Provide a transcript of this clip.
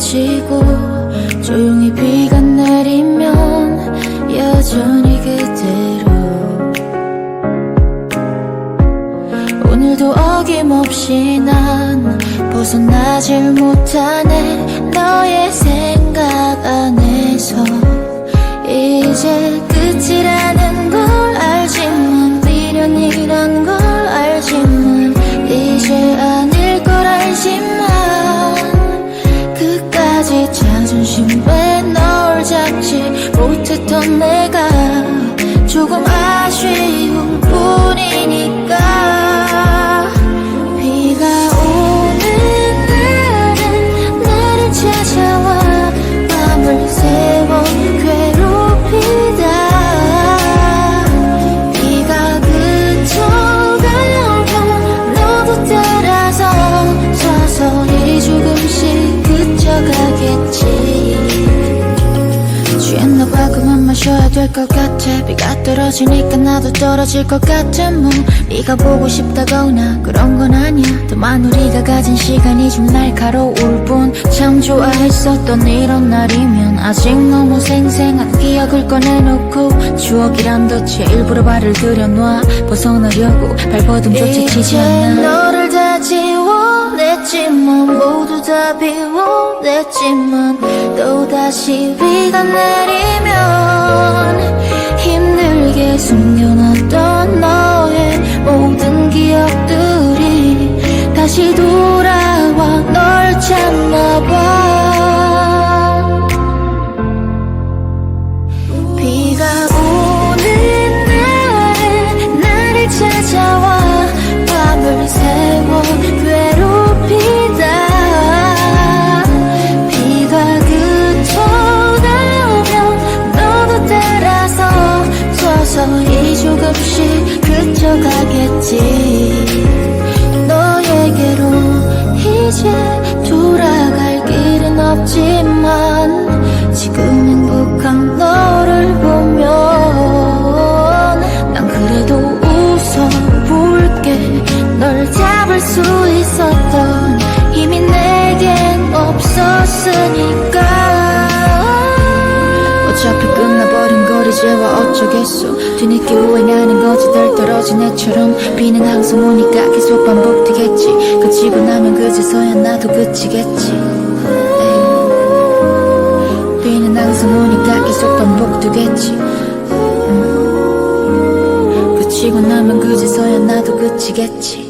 그치고 조용히 비가 내리면 여전히 그대로. 오늘도 어김없이 난 벗어나질 못하네. 너의 생각 안에서 이제 끝이라 못했던 내가 조금 아쉬울 뿐이니까 마셔야 될 것 같아. 비가 떨어지니까 나도 떨어질 것 같아 뭐. 네가 보고 싶다거나 그런 건 아니야. 다만 우리가 가진 시간이 좀 날카로울 뿐. 참 좋아했었던 이런 날이면 아직 너무 생생한 기억을 꺼내놓고 추억이란 덫에 일부러 발을 들여놔 벗어나려고 발버둥조차 치지 않아. 너를 다 지워냈지만 다 비워냈지만 또다시 비가 내리면 서서히 조금씩 그쳐가겠지. 너에게로 이제 돌아갈 길은 없지만 이제와 어쩌겠어 뒤늦게 후회나는 거지. 덜 떨어진 애처럼 비는 항상 오니까 계속 반복되겠지. 그치고 나면 그제서야 나도 그치겠지. 비는 항상 오니까 계속 반복되겠지. 음. 그치고 나면 그제서야 나도 그치겠지